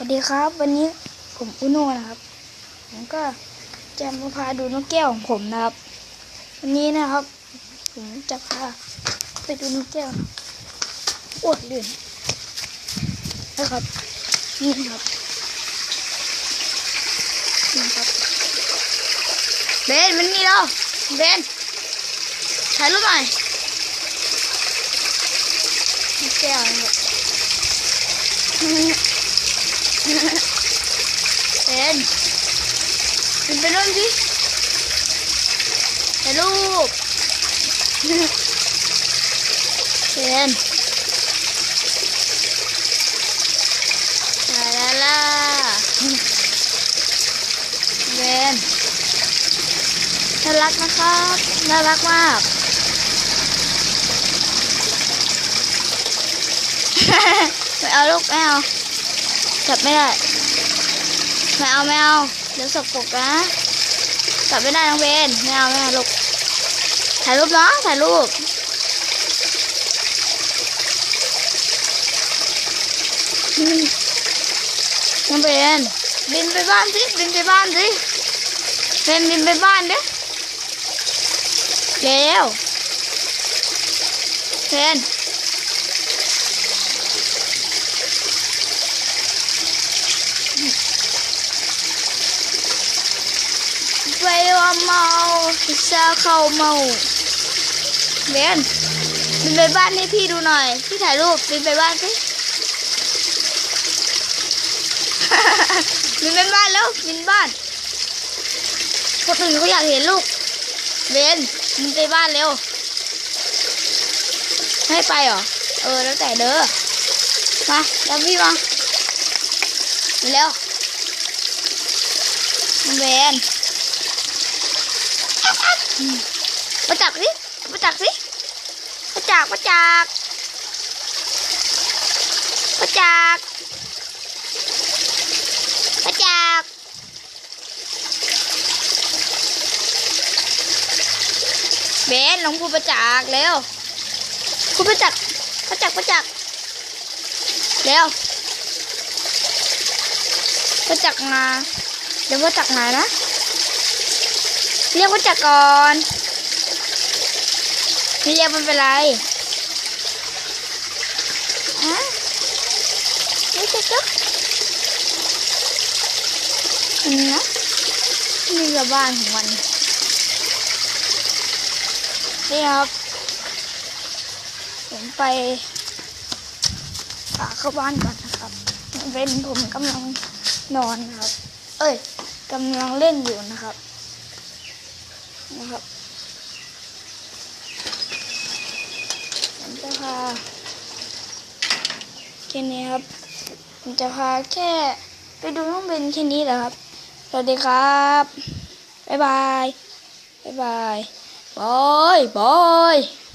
สวัสดีครับวันนี้ผมอุโนนะครับ ผมก็จะมาพาดูนกแก้วของผมนะครับ วันนี้นะครับ ผมจะพาไปดูนกแก้วโอ้ยลื่นนะครับนี่นะครับนี่ครับเบนมันมีแล้วเบนถ่ายรูปหน่อยนกแก้วนะครับ เป็นเป็นไปนู่นสิถ่ายรูปเป็นลาลาลาเป็นน่ารักนะครับน่ารักมากไม่เอาลูกไม่เอา จับไม่ได้ ไม่เอาไม่เอาเดี๋ยวสกปรกนะจับไม่ได้น้องเบนไม่เอาไม่เอาลูกถ่ายรูปเนาะถ่ายรูปน้องเบนบินไปบ้านสิบินไปบ้านสิเบนบินไปบ้านเด้เร็วเบน ไปว่าเมาจะเข้าเมาเบนบินไปบ้านให้พี่ดูหน่อย พี่ถ่ายรูปบินไปบ้านสิบินไปบ้านแล้วบินบ้านคนอื่นเขาอยากเห็นลูกเบนบินไปบ้านเร็ว ให้ไปเหรอ เออแล้วแต่เด้อ มาแล้วพี่มา เร็วเบนมาจักสิมาจักสิมาจักมาจักมาจักมาจักเบนลงพูดประจักเร็วพูดประจักประจักประจักเร็ว ประจักมา เดี๋ยวประจักมานะ เรียกว่าจักรก่อนไม่เรียกมันเป็นไรอะนี่จะจุ๊กอันนี้นะนี่คือบ้านของมันนี่ครับ ผมไปฝากเข้าบ้านก่อนนะครับ เป็นผมกำลัง นอนครับ เอ้ยกำลังเล่นอยู่นะครับ นะครับผมจะพาแค่นี้ครับผมจะพาแค่ไปดูน้องเบนแค่นี้แหละครับ สวัสดีครับ บ๊ายบาย บ๊ายบายบายบาย